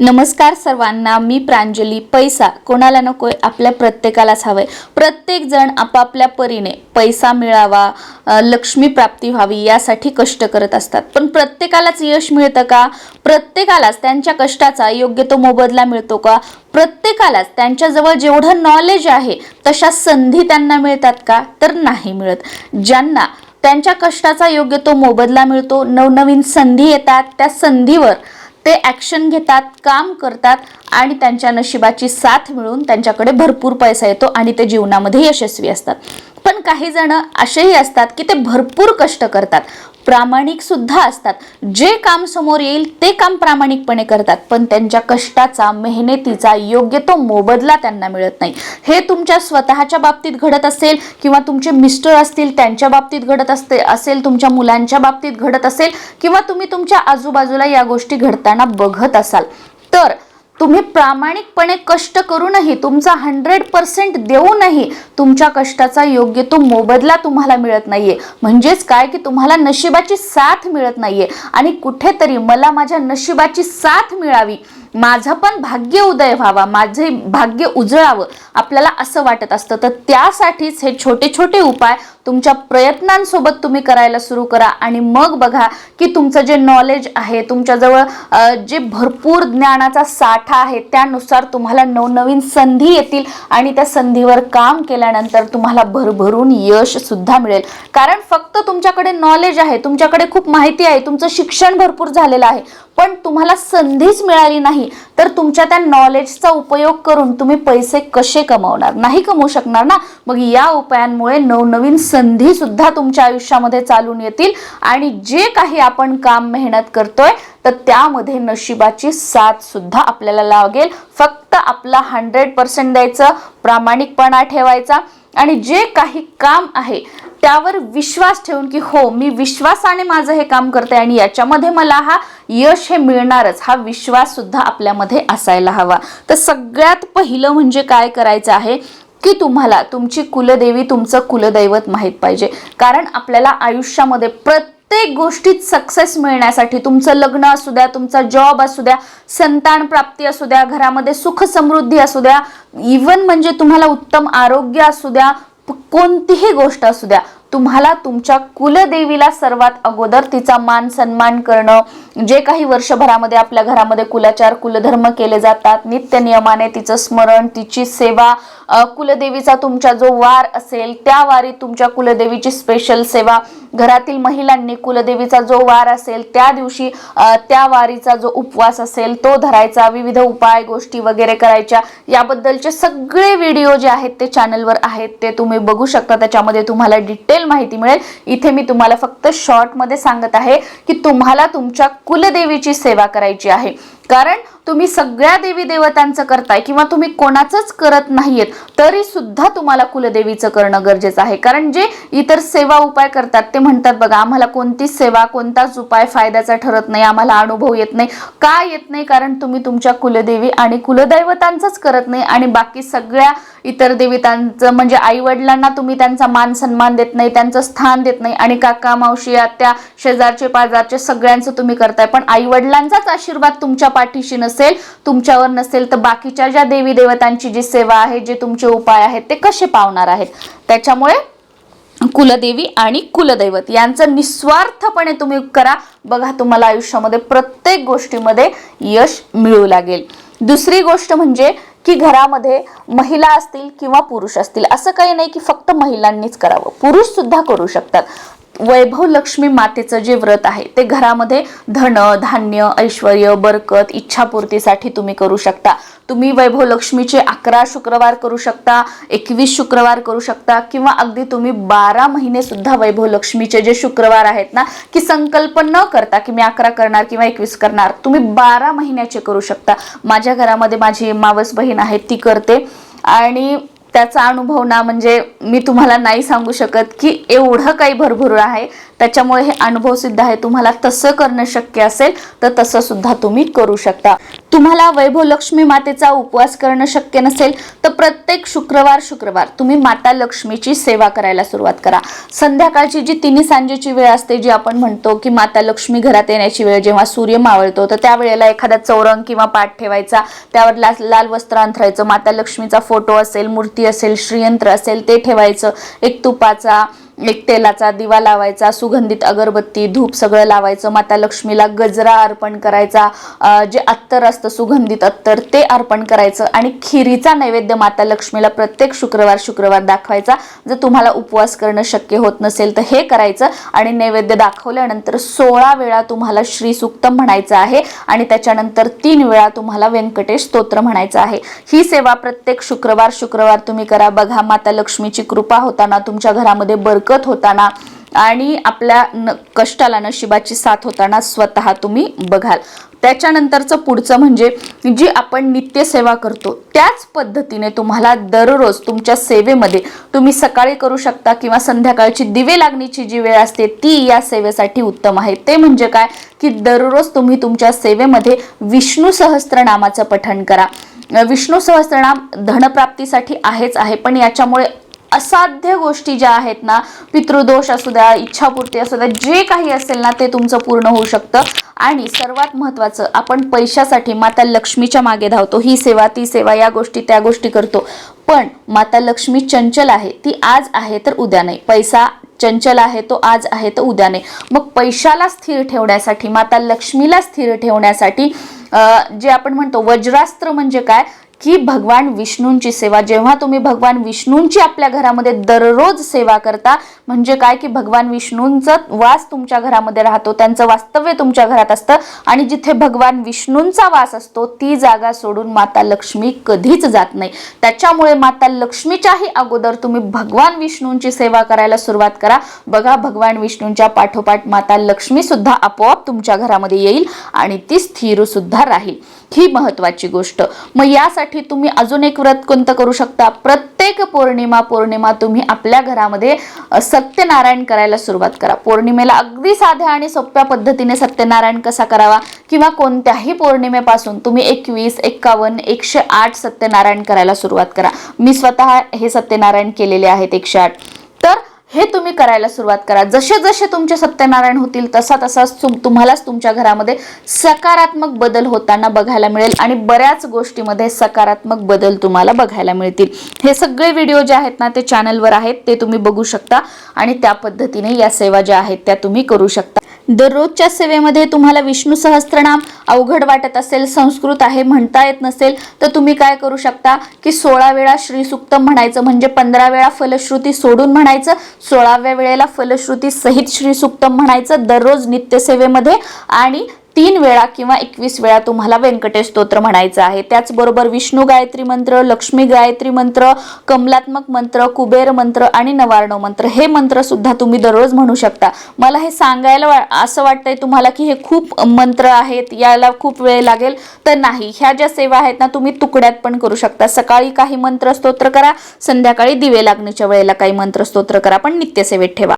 नमस्कार सर्वांना मी प्रांजली. पैसा कोणाला नकोय? आपल्या प्रत्येकालाच हवंय. प्रत्येकजण आपापल्या परीने पैसा मिळावा लक्ष्मी प्राप्ती व्हावी यासाठी कष्ट करत असतात. पण प्रत्येकालाच यश मिळतं का? प्रत्येकालाच त्यांच्या कष्टाचा योग्य तो मोबदला मिळतो का? प्रत्येकालाच त्यांच्याजवळ जेवढं नॉलेज आहे तशा संधी त्यांना मिळतात का? तर नाही मिळत. ज्यांना त्यांच्या कष्टाचा योग्य तो मोबदला मिळतो नवनवीन संधी येतात त्या संधीवर ते ॲक्शन घेतात काम करतात आणि त्यांच्या नशिबाची साथ मिळून त्यांच्याकडे भरपूर पैसा येतो आणि ते जीवनामध्ये यशस्वी असतात. पण काही जण असेही असतात की ते भरपूर कष्ट करतात. प्रामाणिक सुद्धा असतात. जे काम समोर येईल ते काम प्रामाणिकपणे करतात. पण त्यांच्या कष्टाचा मेहनतीचा योग्य तो मोबदला त्यांना मिळत नाही. हे तुमच्या स्वतःच्या बाबतीत घडत असेल किंवा तुमचे मिस्टर असतील त्यांच्या बाबतीत घडत असते असेल तुमच्या मुलांच्या बाबतीत घडत असेल किंवा तुम्ही तुमच्या आजूबाजूला या गोष्टी घडताना बघत असाल. तर तुम्ही प्रामाणिकपणे कष्ट करूनही तुमचा हंड्रेड पर्सेंट देऊनही तुमच्या कष्टाचा योग्य तो मोबदला तुम्हाला मिळत नाहीये. म्हणजेच काय? की तुम्हाला नशिबाची साथ मिळत नाहीये. आणि कुठेतरी मला माझ्या नशिबाची साथ मिळावी. माझं पण भाग्य उदय व्हावा माझे भाग्य उजळावं आपल्याला असं वाटत असतं. तर त्यासाठीच हे छोटे छोटे उपाय तुमच्या प्रयत्नांसोबत तुम्ही करायला सुरू करा. आणि मग बघा की तुमचं जे नॉलेज आहे तुमच्याजवळ जे भरपूर ज्ञानाचा साठा आहे त्यानुसार तुम्हाला नवनवीन संधी येतील. आणि त्या संधीवर काम केल्यानंतर तुम्हाला भरभरून यश सुद्धा मिळेल. कारण फक्त तुमच्याकडे नॉलेज आहे तुमच्याकडे खूप माहिती आहे तुमचं शिक्षण भरपूर झालेलं आहे. पण तुम्हाला संधीच मिळाली नाही तर तुमच्या त्या नॉलेजचा उपयोग करून तुम्ही पैसे कसे कमावणार? नाही कमवू शकणार ना? मग या उपायांमुळे नवनवीन संधी सुद्धा तुमच्या आयुष्यामध्ये चालून येतील आणि जे काही आपण काम मेहनत करतोय तर त्यामध्ये नशिबाची साथ सुद्धा आपल्याला लागेल. फक्त आपला हंड्रेड पर्सेंट द्यायचं प्रामाणिकपणा ठेवायचा आणि जे काही काम आहे त्यावर विश्वास ठेवून की हो मी विश्वासाने माझं हे काम करते आणि याच्यामध्ये मला हा यश हे मिळणारच. हा विश्वास सुद्धा आपल्यामध्ये असायला हवा. तर सगळ्यात पहिलं म्हणजे काय करायचं आहे? की तुम्हाला तुमची कुलदेवी तुमचं कुलदैवत माहीत पाहिजे. कारण आपल्याला आयुष्यामध्ये प्रत्येक गोष्टीत सक्सेस मिळण्यासाठी तुमचं लग्न असू द्या तुमचा जॉब असू द्या संतान प्राप्ती असू द्या घरामध्ये सुख समृद्धी असू द्या इवन म्हणजे तुम्हाला उत्तम आरोग्य असू द्या कोणतीही गोष्ट असू द्या तुम्हाला तुमच्या कुलदेवीला सर्वात अगोदर तिचा मान सन्मान करणं जे काही वर्षभरामध्ये आपल्या घरामध्ये कुलाचार कुलधर्म केले जातात नित्य नियमाने तिचं स्मरण तिची सेवा कुलदेवीचा तुमचा जो वार असेल त्या वारी तुमच्या कुलदेवीची स्पेशल सेवा. घरातील महिलांनी कुलदेवीचा जो वार असेल त्या दिवशी त्या वारीचा जो उपवास असेल तो धरायचा. विविध उपाय गोष्टी वगैरे करायच्या. याबद्दलचे सगळे व्हिडिओ जे आहेत ते चॅनलवर आहेत ते तुम्ही बघू शकता. त्याच्यामध्ये तुम्हाला डिटेल माहिती मिळेल. इथे मी तुम्हाला फक्त शॉर्टमध्ये सांगत आहे की तुम्हाला तुमच्या कुलदेवीची सेवा करायची आहे. कारण तुम्ही सगळ्या देवी देवतांचं करताय किंवा तुम्ही कोणाचंच करत नाहीयेत तरी सुद्धा तुम्हाला कुलदेवीचं करणं गरजेचं आहे. कारण जे इतर सेवा उपाय करतात ते म्हणतात बघा आम्हाला कोणतीच सेवा कोणताच उपाय फायद्याचा ठरत नाही आम्हाला अनुभव येत नाही. का येत नाही? कारण तुम्ही तुमच्या कुलदेवी आणि कुलदैवतांचंच करत नाही आणि बाकी सगळ्या इतर देवतांचं म्हणजे आई वडिलांना तुम्ही त्यांचा मान सन्मान देत नाही त्यांचं स्थान देत नाही आणि काका मावशी आत्या शेजारचे पाजारचे सगळ्यांचं तुम्ही करताय. पण आई वडिलांचाच आशीर्वाद तुमच्या पाठीशी नसेल तुमच्यावर नसेल तर बाकीच्या ज्या देवी देवतांची जी सेवा आहे जे तुमचे उपाय आहेत ते कसे पावणार आहेत? त्याच्यामुळे कुलदेवी आणि कुलदैवत यांचं निस्वार्थपणे तुम्ही करा. बघा तुम्हाला आयुष्यामध्ये प्रत्येक गोष्टीमध्ये यश मिळू लागेल. दुसरी गोष्ट म्हणजे की घरामध्ये महिला असतील किंवा पुरुष असतील असं काही नाही की फक्त महिलांनीच करावं. पुरुष सुद्धा करू शकतात. वैभव लक्ष्मी मातेचं जे व्रत आहे ते घरामध्ये धन धान्य ऐश्वर बरकत इच्छापूर्तीसाठी तुम्ही करू शकता. तुम्ही वैभव लक्ष्मीचे अकरा शुक्रवार करू शकता एकवीस शुक्रवार करू शकता किंवा अगदी तुम्ही बारा महिने सुद्धा वैभव लक्ष्मीचे जे शुक्रवार आहेत ना की संकल्प न करता की मी अकरा करणार किंवा एकवीस करणार तुम्ही बारा महिन्याचे करू शकता. माझ्या घरामध्ये माझी मावस बहीण आहे ती करते. आणि त्याचा अनुभव ना म्हणजे मी तुम्हाला नाही सांगू शकत की एवढं काही भरभरून आहे. त्याच्यामुळे हे अनुभव सिद्ध आहे. तुम्हाला तसं करणं शक्य असेल तर तसं सुद्धा तुम्ही करू शकता. तुम्हाला वैभव लक्ष्मी मातेचा उपवास करणं शक्य नसेल तर प्रत्येक शुक्रवार शुक्रवार तुम्ही माता लक्ष्मीची सेवा करायला सुरुवात करा. संध्याकाळची जी तिन्ही सांजेची वेळ असते जी आपण म्हणतो की माता लक्ष्मी घरात येण्याची वेळ जेव्हा सूर्य मावळतो तर त्यावेळेला एखादा चौरंग किंवा पाठ ठेवायचा. त्यावर लाल लाल वस्त्र अंथरायचं. माता लक्ष्मीचा फोटो असेल मूर्ती असेल श्रीयंत्र असेल ते ठेवायचं. एक तुपाचा एक तेलाचा दिवा लावायचा सुगंधित अगरबत्ती धूप सगळं लावायचं माता लक्ष्मीला गजरा अर्पण करायचा जे अत्तर असतं सुगंधित अत्तर ते अर्पण करायचं आणि खिरीचा नैवेद्य माता लक्ष्मीला प्रत्येक शुक्रवार शुक्रवार दाखवायचा. जर तुम्हाला उपवास करणं शक्य होत नसेल तर हे करायचं आणि नैवेद्य दाखवल्यानंतर सोळा वेळा तुम्हाला श्री सुक्तम म्हणायचं आहे आणि त्याच्यानंतर तीन वेळा तुम्हाला व्यंकटेश स्तोत्र म्हणायचं आहे. ही सेवा प्रत्येक शुक्रवार शुक्रवार तुम्ही करा. बघा माता लक्ष्मीची कृपा होताना तुमच्या घरामध्ये बरकत होताना आणि आपल्या न कष्टाला नशिबाची साथ होताना स्वतः तुम्ही बघाल. त्याच्यानंतरचं पुढचं म्हणजे जी आपण नित्यसेवा करतो त्याच पद्धतीने तुम्हाला दररोज तुमच्या सेवेमध्ये तुम्ही सकाळी करू शकता किंवा संध्याकाळची दिवे लागण्याची जी वेळ असते ती या सेवेसाठी उत्तम आहे. ते म्हणजे काय? की दररोज तुम्ही तुमच्या सेवेमध्ये विष्णू सहस्त्रनामाचं पठण करा. विष्णू सहस्त्रनाम धनप्राप्तीसाठी आहेच आहे पण याच्यामुळे असाध्य गोष्टी ज्या आहेत ना पितृदोष असू द्या इच्छापूर्ती असू द्या जे काही असेल ना ते तुमचं पूर्ण होऊ शकतं. आणि सर्वात महत्त्वाचं आपण पैशासाठी माता लक्ष्मीच्या मागे धावतो. ही सेवा ती सेवा या गोष्टी त्या गोष्टी करतो. पण माता लक्ष्मी चंचल आहे ती आज आहे तर उद्या नाही. पैसा चंचल आहे तो आज आहे तर उद्या नाही. मग पैशाला स्थिर ठेवण्यासाठी माता लक्ष्मीला स्थिर ठेवण्यासाठी जे आपण म्हणतो वज्रास्त्र म्हणजे काय? की भगवान विष्णूंची सेवा. जेव्हा तुम्ही भगवान विष्णूंची आपल्या घरामध्ये दररोज सेवा करता म्हणजे काय की भगवान विष्णूंचा वास तुमच्या घरामध्ये राहतो त्यांचं वास्तव्य तुमच्या घरात असतं आणि जिथे भगवान विष्णूंचा वास असतो ती जागा सोडून माता लक्ष्मी कधीच जात नाही. त्याच्यामुळे माता लक्ष्मीच्याही अगोदर तुम्ही भगवान विष्णूंची सेवा करायला सुरुवात करा. बघा भगवान विष्णूंच्या पाठोपाठ माता लक्ष्मी सुद्धा आपोआप तुमच्या घरामध्ये येईल आणि ती स्थिर सुद्धा राहील. ही महत्वाची गोष्ट. मग यासाठी तुम्ही अजून एक व्रत कोणतं करू शकता? प्रत्येक पौर्णिमा पौर्णिमा तुम्ही आपल्या घरामध्ये सत्यनारायण करायला सुरुवात करा. पौर्णिमेला अगदी साध्या आणि सोप्या पद्धतीने सत्यनारायण कसा करावा किंवा कोणत्याही पौर्णिमेपासून तुम्ही एकवीस एक्कावन्न एकशे आठ सत्यनारायण करायला सुरुवात करा. मी स्वतः हे सत्यनारायण केलेले आहेत एकशे आठ. तर हे तुम्ही करायला सुरुवात करा. जसे जसे तुमचे सत्यनारायण होतील तसा तसा तुम- तुम्हालाच तुमच्या घरामध्ये सकारात्मक बदल होताना बघायला मिळेल आणि बऱ्याच गोष्टीमध्ये सकारात्मक बदल तुम्हाला बघायला मिळतील. हे सगळे व्हिडिओ जे आहेत ना ते चॅनलवर आहेत ते तुम्ही बघू शकता आणि त्या पद्धतीने या सेवा ज्या आहेत त्या तुम्ही करू शकता. दररोजच्या सेवेमध्ये तुम्हाला विष्णू सहस्त्रनाम अवघड वाटत असेल संस्कृत आहे म्हणता येत नसेल तर तुम्ही काय करू शकता? की सोळा वेळा श्रीसुक्तम म्हणायचं म्हणजे पंधरा वेळा फलश्रुती सोडून म्हणायचं सोळाव्या वेळेला फलश्रुती सहित श्रीसुक्तम म्हणायचं दररोज नित्यसेवेमध्ये आणि तीन वेळा किंवा एकवीस वेळा तुम्हाला व्यंकटेश स्तोत्र म्हणायचं आहे. त्याचबरोबर विष्णू गायत्री मंत्र लक्ष्मी गायत्री मंत्र कमलात्मक मंत्र कुबेर मंत्र आणि नवार्णव मंत्र हे मंत्र सुद्धा तुम्ही दररोज म्हणू शकता. मला हे सांगायला वा- असं वाटतंय तुम्हाला की हे खूप मंत्र आहेत याला खूप वेळ लागेल तर नाही. ह्या ज्या सेवा आहेत ना तुम्ही तुकड्यात पण करू शकता. सकाळी काही मंत्र स्तोत्र करा संध्याकाळी दिवे लागणीच्या वेळेला काही मंत्र स्तोत्र करा पण नित्यसेवेत ठेवा.